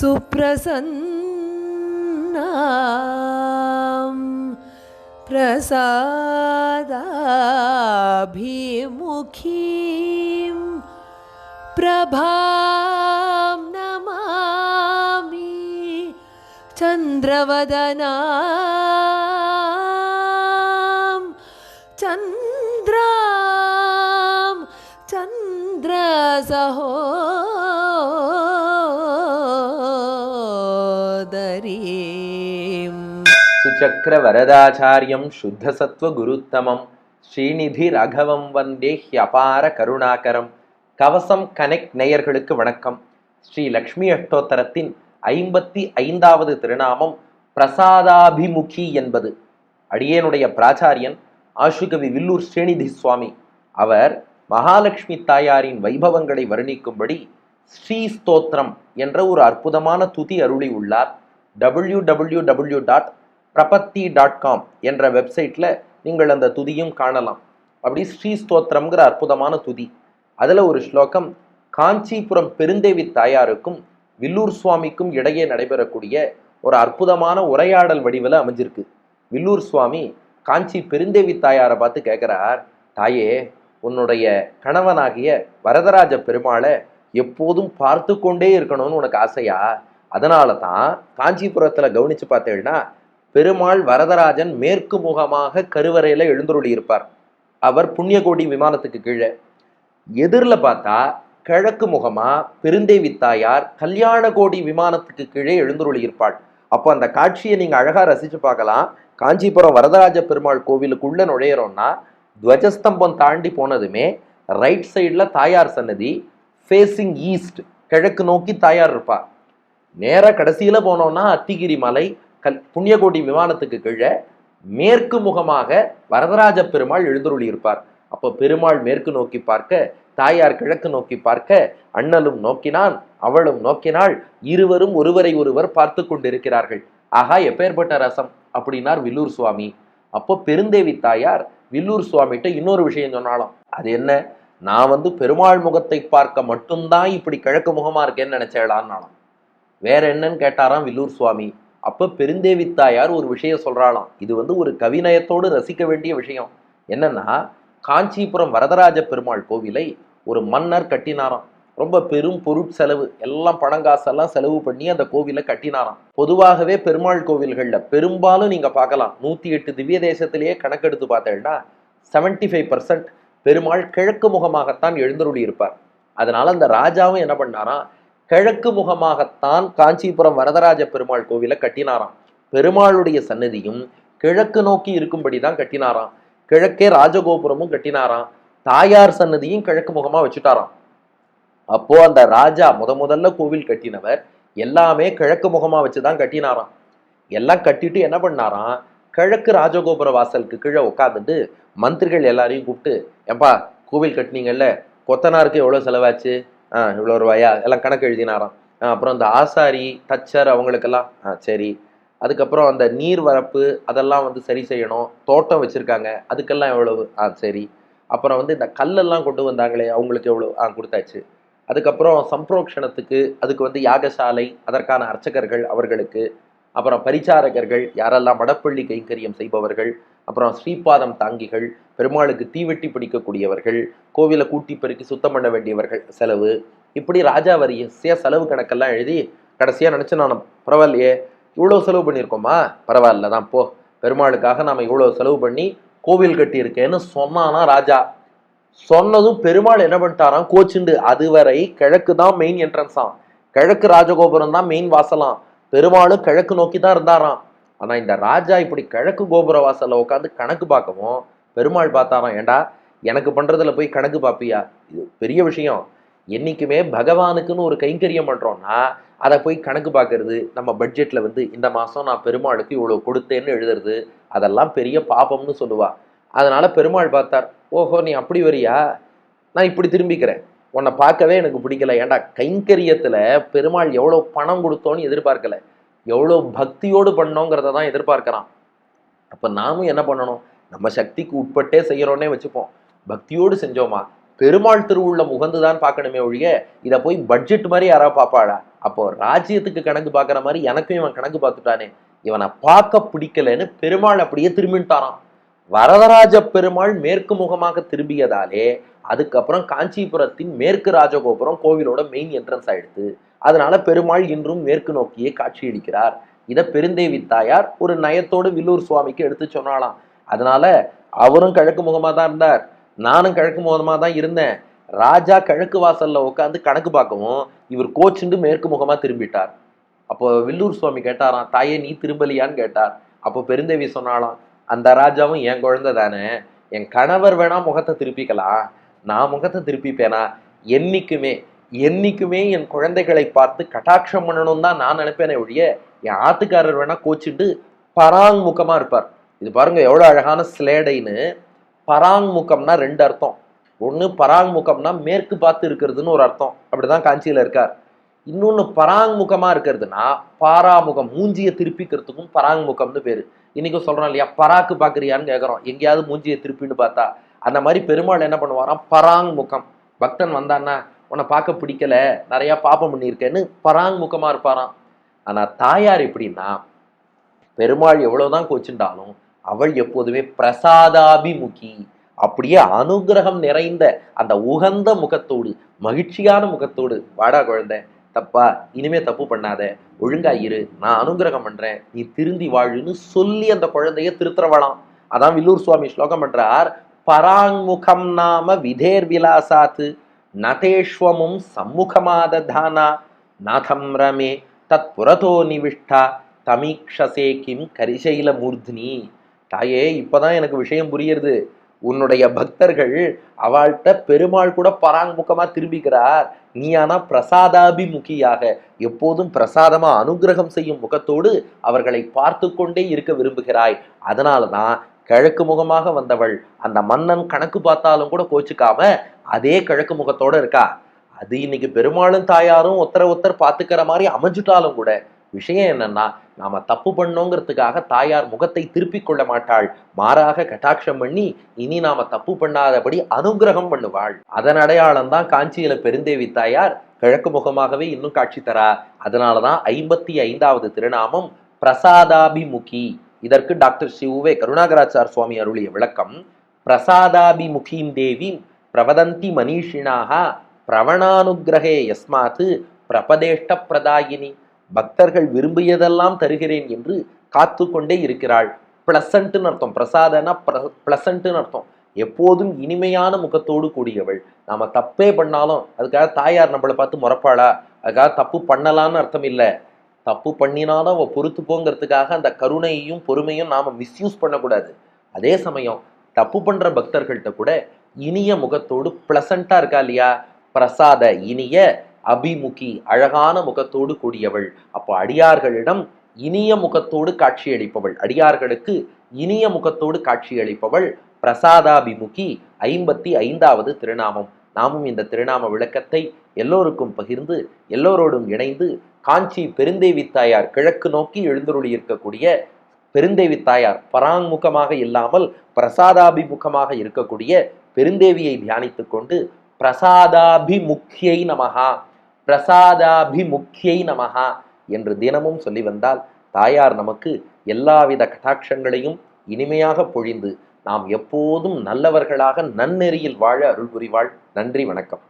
सुप्रसन्नां प्रसादाभिमुखीं प्रभां चन्द्रवदनां चन्द्रां चन्द्रसहोदरीम् சுச்சக்கர வரதாச்சாரியம் சுத்த சத்வ குருத்தமம் ஸ்ரீநிதி ராகவம் வந்தே ஹியபார கருணாகரம் கவசம் கனெக்ட் நேயர்களுக்கு வணக்கம் ஸ்ரீ லக்ஷ்மி அஷ்டோத்தரத்தின் ஐம்பத்தி ஐந்தாவது திருநாமம் பிரசாதாபிமுகி என்பது அடியேனுடைய பிராச்சாரியன் ஆஷுகவி வில்லூர் ஸ்ரீநிதி சுவாமி. அவர் மகாலட்சுமி தாயாரின் வைபவங்களை வர்ணிக்கும்படி ஸ்ரீ ஸ்தோத்திரம் என்ற ஒரு அற்புதமான துதி அருளி உள்ளார். W W W dot Prapatti dot com என்ற வெப்சைட்டில் நீங்கள் அந்த துதியும் காணலாம். அப்படி ஸ்ரீ ஸ்தோத்திரம்ங்கிற அற்புதமான துதி. அதில் ஒரு ஸ்லோகம் காஞ்சிபுரம் பெருந்தேவி தாயாருக்கும் வில்லூர் சுவாமிக்கும் இடையே நடைபெறக்கூடிய ஒரு அற்புதமான உரையாடல் வடிவில் அமைஞ்சிருக்கு. வில்லூர் சுவாமி காஞ்சி பெருந்தேவி தாயாரை பார்த்து கேட்குறார் தாயே உன்னுடைய கணவனாகிய வரதராஜ பெருமாளை எப்போதும் பார்த்து கொண்டே இருக்கணும்னு உனக்கு ஆசையா? அதனால தான் காஞ்சிபுரத்தில் கவனிச்சு பார்த்தேன்னா பெருமாள் வரதராஜன் மேற்கு முகமாக கருவறையில் எழுந்துருளி இருப்பார். அவர் புண்ணியகோடி விமானத்துக்கு கீழே. எதிரில் பார்த்தா கிழக்கு முகமாக பெருந்தேவி தாயார் கல்யாணகோடி விமானத்துக்கு கீழே எழுந்தருளி இருப்பாள். அப்போ அந்த காட்சியை நீங்கள் அழகாக ரசித்து பார்க்கலாம். காஞ்சிபுரம் வரதராஜ பெருமாள் கோவிலுக்குள்ளே நுழையிறோம்னா துவஜஸ்தம்பம் தாண்டி போனதுமே ரைட் சைடில் தாயார் சன்னதி ஃபேஸிங் ஈஸ்ட் கிழக்கு நோக்கி தாயார் இருப்பா. நேராக கடைசியில் போனோம்னா அத்திகிரி மலை கல் புண்ணியகோடி விமானத்துக்கு கீழே மேற்கு முகமாக வரதராஜ பெருமாள் எழுந்தருளி இருப்பார். அப்போ பெருமாள் மேற்கு நோக்கி பார்க்க தாயார் கிழக்கு நோக்கி பார்க்க அண்ணலும் நோக்கினான் அவளும் நோக்கினாள். இருவரும் ஒருவரை ஒருவர் பார்த்து கொண்டிருக்கிறார்கள். ஆகா எப்பேற்பட்ட ரசம்? அப்படின்னார் வில்லூர் சுவாமி. அப்போ பெருந்தேவி தாயார் வில்லூர் சுவாமிகிட்ட இன்னொரு விஷயம் சொன்னாலும் அது என்ன? நான் வந்து பெருமாள் முகத்தை பார்க்க மட்டும்தான் இப்படி கிழக்கு முகமா இருக்கேன்னு நினைச்சேளான்னாலும் வேற என்னன்னு கேட்டாராம் வில்லூர் சுவாமி. அப்போ பெருந்தேவி தாயார் ஒரு விஷயம் சொல்றாளாம். இது வந்து ஒரு கவிநயத்தோடு ரசிக்க வேண்டிய விஷயம். என்னன்னா காஞ்சிபுரம் வரதராஜ பெருமாள் கோவிலை ஒரு மன்னர் கட்டினாராம். ரொம்ப பெரும் பொருட்செலவு எல்லாம் பணங்காசெல்லாம் செலவு பண்ணி அந்த கோவிலை கட்டினாராம். பொதுவாகவே பெருமாள் கோவில்களில் பெரும்பாலும் நீங்கள் பார்க்கலாம். நூற்றி எட்டு திவ்ய தேசத்திலேயே கணக்கெடுத்து பார்த்தேன்னா செவன்டி ஃபைவ் பர்சன்ட் பெருமாள் கிழக்கு முகமாகத்தான் எழுந்தருளி இருப்பார். அதனால அந்த ராஜாவும் என்ன பண்ணாராம் கிழக்கு முகமாகத்தான் காஞ்சிபுரம் வரதராஜ பெருமாள் கோவிலை கட்டினாராம். பெருமாளுடைய சன்னதியும் கிழக்கு நோக்கி இருக்கும்படி தான் கட்டினாராம். கிழக்கே ராஜகோபுரமும் கட்டினாராம். தாயார் சன்னதியும் கிழக்கு முகமா வச்சுட்டாராம். அப்போ அந்த ராஜா முத முதல்ல கோவில் கட்டினவர் எல்லாமே கிழக்கு முகமா வச்சுதான் கட்டினாராம். எல்லாம் கட்டிட்டு என்ன பண்ணாராம்? கிழக்கு ராஜகோபுர வாசலுக்கு கீழே உட்காந்துட்டு மந்திரிகள் எல்லாரையும் கூப்பிட்டு ஏப்பா கோவில் கட்டினீங்கல்ல? கொத்தனாருக்கு எவ்வளோ செலவாச்சு? ஆ இவ்வளோ ரூபாயா? எல்லாம் கணக்கு எழுதினாராம். அப்புறம் இந்த ஆசாரி தச்சர் அவங்களுக்கெல்லாம் ஆ சரி. அதுக்கப்புறம் அந்த நீர் வரப்பு அதெல்லாம் வந்து சரி செய்யணும். தோட்டம் வச்சுருக்காங்க. அதுக்கெல்லாம் எவ்வளவு? ஆ சரி. அப்புறம் வந்து இந்த கல்லெல்லாம் கொண்டு வந்தாங்களே அவங்களுக்கு எவ்வளோ? ஆ கொடுத்தாச்சு. அதுக்கப்புறம் சம்ப்ரோக்ஷணத்துக்கு அதுக்கு வந்து யாகசாலை அதற்கான அர்ச்சகர்கள் அவர்களுக்கு அப்புறம் பரிச்சாரகர்கள் யாரெல்லாம் வடப்பள்ளி கைங்கரியம் செய்பவர்கள் அப்புறம் ஸ்ரீபாதம் தாங்கிகள் பெருமாளுக்கு தீவெட்டி பிடிக்கக்கூடியவர்கள் கோவிலை கூட்டி பெருக்கி சுத்தம் பண்ண வேண்டியவர்கள் செலவு. இப்படி ராஜா வரிசையாக செலவு கணக்கெல்லாம் எழுதி கடைசியாக நினச்சி நான் பரவாயில்லையே இவ்வளோ செலவு பண்ணியிருக்கோமா? பரவாயில்ல தான் போ. பெருமாளுக்காக நாம் இவ்வளோ செலவு பண்ணி கோவில் கட்டியிருக்கேன்னு சொன்னானா ராஜா. சொன்னதும் பெருமாள் என்ன பண்ணிட்டாராம்? கோச்சுண்டு. அதுவரை கிழக்கு தான் மெயின் என்ட்ரன்ஸாம் கிழக்கு ராஜகோபுரம் தான் மெயின் வாசலாம். பெருமாளும் கிழக்கு நோக்கி தான் இருந்தாராம். ஆனா இந்த ராஜா இப்படி கிழக்கு கோபுர வாசல்ல உட்காந்து கணக்கு பார்க்கவும் பெருமாள் பார்த்தாராம் ஏண்டா எனக்கு பண்றதுல போய் கணக்கு பார்ப்பியா? இது பெரிய விஷயம். என்னைக்குமே பகவானுக்குன்னு ஒரு கைங்கரியம் பண்ணுறோன்னா அதை போய் கணக்கு பார்க்கறது நம்ம பட்ஜெட்டில் வந்து இந்த மாதம் நான் பெருமாளுக்கு இவ்வளோ கொடுத்தேன்னு எழுதுறது அதெல்லாம் பெரிய பாபம்னு சொல்லுவா. அதனால் பெருமாள் பார்த்தார் ஓஹோ நீ அப்படி வரியா? நான் இப்படி திரும்பிக்கிறேன். உன்னை பார்க்கவே எனக்கு பிடிக்கல. ஏன்டா கைங்கரியத்தில் பெருமாள் எவ்வளோ பணம் கொடுத்தோன்னு எதிர்பார்க்கல. எவ்வளோ பக்தியோடு பண்ணோங்கிறத தான் எதிர்பார்க்கறான். அப்போ நாமும் என்ன பண்ணணும்? நம்ம சக்திக்கு உட்பட்டே செய்கிறோன்னே வச்சுப்போம். பக்தியோடு செஞ்சோமா? பெருமாள் திருவுள்ள உகந்துதான் பார்க்கணுமே ஒழிய இதை போய் பட்ஜெட் மாதிரி யாராவது பார்ப்பாளா? அப்போ ராஜ்யத்துக்கு கணக்கு பார்க்குற மாதிரி எனக்கும் இவன் கணக்கு பார்த்துட்டானே. இவனை பார்க்க பிடிக்கலன்னு பெருமாள் அப்படியே திரும்பிட்டாராம். வரதராஜ பெருமாள் மேற்கு முகமாக திரும்பியதாலே அதுக்கப்புறம் காஞ்சிபுரத்தின் மேற்கு ராஜகோபுரம் கோவிலோட மெயின் என்ட்ரன்ஸ் ஆயிடுத்து அதனால பெருமாள் இன்றும் மேற்கு நோக்கியே காட்சியளிக்கிறார். இதை பெருந்தேவி தாயார் ஒரு நயத்தோடு வில்லூர் சுவாமிக்கு எடுத்து சொன்னாலாம் அதனால அவரும் கிழக்கு முகமாக தான் இருந்தார். நானும் கிழக்கு முகமா தான் இருந்தேன். ராஜா கிழக்கு வாசலில் உட்காந்து கணக்கு பார்க்கவும் இவர் கோச்சுண்டு மேற்கு முகமாக திரும்பிட்டார். அப்போ வில்லூர் சுவாமி கேட்டாராம் தாயே நீ திரும்பலியான்னு கேட்டார். அப்போ பெருந்தேவி சொன்னாலாம் அந்த ராஜாவும் என் குழந்தை தானே. என் கணவர் வேணா முகத்தை திருப்பிக்கலாம். நான் முகத்தை திருப்பிப்பேனா? என்னைக்குமே என்னைக்குமே என் குழந்தைகளை பார்த்து கட்டாட்சம் பண்ணணும் தான் நான் நினைப்பேனே ஒழிய என் ஆத்துக்காரர் வேணா கோச்சிட்டு பராங்முகமாக இருப்பார். இது பாருங்க எவ்வளோ அழகான ஸ்லேடைன்னு பராங்முகம்னா ரெண்டு அர்த்தம். ஒன்று பராங்முகம்னா மேற்கு பார்த்து இருக்கிறதுன்னு ஒரு அர்த்தம். அப்படிதான் காஞ்சியில் இருக்கார். இன்னொன்று பராங்முகமாக இருக்கிறதுனா பாராமுகம் மூஞ்சியை திருப்பிக்கிறதுக்கும் பராங்முகம்னு பேர். இன்றைக்கும் சொல்கிறோம் இல்லையா பராக்கு பார்க்குறியான்னு கேட்குறோம் எங்கேயாவது மூஞ்சியை திருப்பின்னு பார்த்தா அந்த மாதிரி பெருமாள் என்ன பண்ணுவாராம்? பராங்முகம். பக்தன் வந்தான்னா உன்னை பார்க்க பிடிக்கல நிறையா பாப்பம் பண்ணியிருக்கேன்னு பராங்முகமாக இருப்பாராம். ஆனால் தாயார் எப்படின்னா பெருமாள் எவ்வளோதான் கோச்சுண்டாலும் அவள் எப்போதுமே பிரசாதாபிமுகி. அப்படியே அனுகிரகம் நிறைந்த அந்த உகந்த முகத்தோடு மகிழ்ச்சியான முகத்தோடு வாடா குழந்தை தப்பா இனிமே தப்பு பண்ணாத ஒழுங்கா இரு நான் அனுகிரகம் பண்றேன் நீ திருந்தி வாழுன்னு சொல்லி அந்த குழந்தைய திருத்துறவளாம் அதான் வில்லூர் சுவாமி ஸ்லோகம் பண்றார் பராங்முகம் நாம விதேர் விலாசாத்து நதேஷ்வமும் சம்முகமாததானா நாதம் ரமே தத் புறதோ நிவிஷ்டா தமீக்ஷசே கிம் கரிசைல மூர்தினி. தாயே இப்போதான் எனக்கு விஷயம் புரியுறது. உன்னுடைய பக்தர்கள் அவள்கிட்ட பெருமாள் கூட பராங்முகமா திரும்பிக்கிறார். நீ ஆனா பிரசாதாபிமுகியாக எப்போதும் பிரசாதமா அனுகிரகம் செய்யும் முகத்தோடு அவர்களை பார்த்து கொண்டே இருக்க விரும்புகிறாய். அதனாலதான் கிழக்கு முகமாக வந்தவள் அந்த மன்னன் கணக்கு பார்த்தாலும் கூட கோச்சுக்காம அதே கிழக்கு முகத்தோட இருக்கா. அது இன்னைக்கு பெருமாளும் தாயாரும் ஒத்தர ஒத்தர் பார்த்துக்கிற மாதிரி அமைஞ்சுட்டாலும் கூட விஷயம் என்னன்னா நாம தப்பு பண்ணோங்கிறதுக்காக தாயார் முகத்தை திருப்பிக் கொள்ள மாட்டாள். மாறாக கட்டாட்சம் பண்ணி இனி நாம தப்பு பண்ணாதபடி அனுகிரகம் பண்ணுவாள். அதன் அடையாளம் தான் காஞ்சியில பெருந்தேவி தாயார் கிழக்கு முகமாகவே இன்னும் காட்சி தரா. அதனாலதான் ஐம்பத்தி ஐந்தாவது திருநாமம் பிரசாதாபிமுகி. இதற்கு டாக்டர் சிவுவே கருணாகராச்சார் சுவாமி அருளிய விளக்கம் பிரசாதாபிமுகீம் தேவி பிரவதந்தி மனிஷினாக பிரவணானுகிரகே யஸ்மாத்து பிரபதேஷ்ட பிரதாயினி பக்தர்கள் விரும்பியதெல்லாம் தருகிறேன் என்று காத்து கொண்டே இருக்கிறாள். பிளசன்ட்னு அர்த்தம். பிரசாதனா பிளசன்ட்னு அர்த்தம். எப்போதும் இனிமையான முகத்தோடு கூடியவள். நாம தப்பே பண்ணாலும் அதுக்காக தாயார் நம்மளை பார்த்து முறப்பாளா? அதுக்காக தப்பு பண்ணலான்னு அர்த்தம் இல்லை. தப்பு பண்ணினாலும் அவ பொறுத்துப்போங்கிறதுக்காக அந்த கருணையையும் பொறுமையும் நாம மிஸ்யூஸ் பண்ணக்கூடாது. அதே சமயம் தப்பு பண்ற பக்தர்கள்ட்ட கூட இனிய முகத்தோடு பிளசண்டா இருக்கா இல்லையா? பிரசாத இனிய அபிமுகி அழகான முகத்தோடு கூடியவள். அப்போ அடியார்களிடம் இனிய முகத்தோடு காட்சியளிப்பவள். அடியார்களுக்கு இனிய முகத்தோடு காட்சியளிப்பவள் பிரசாதாபிமுகி ஐம்பத்தி ஐந்தாவது திருநாமம். நாமும் இந்த திருநாம விளக்கத்தை எல்லோருக்கும் பகிர்ந்து எல்லோரோடும் இணைந்து காஞ்சி பெருந்தேவி தாயார் கிழக்கு நோக்கி எழுந்தருளி இருக்கக்கூடிய பெருந்தேவி தாயார் பராங்முகமாக இல்லாமல் பிரசாதாபிமுகமாக இருக்கக்கூடிய பெருந்தேவியை தியானித்துக்கொண்டு பிரசாதாபிமுக்கியை நமகா பிரசாதாபிமுக்கியை நமகா என்று தினமும் சொல்லி வந்தால் தாயார் நமக்கு எல்லாவித கட்டாட்சங்களையும் இனிமையாக பொழிந்து நாம் எப்போதும் நல்லவர்களாக நன்னெறியில் வாழ அருள் புரிவாள் நன்றி வணக்கம்.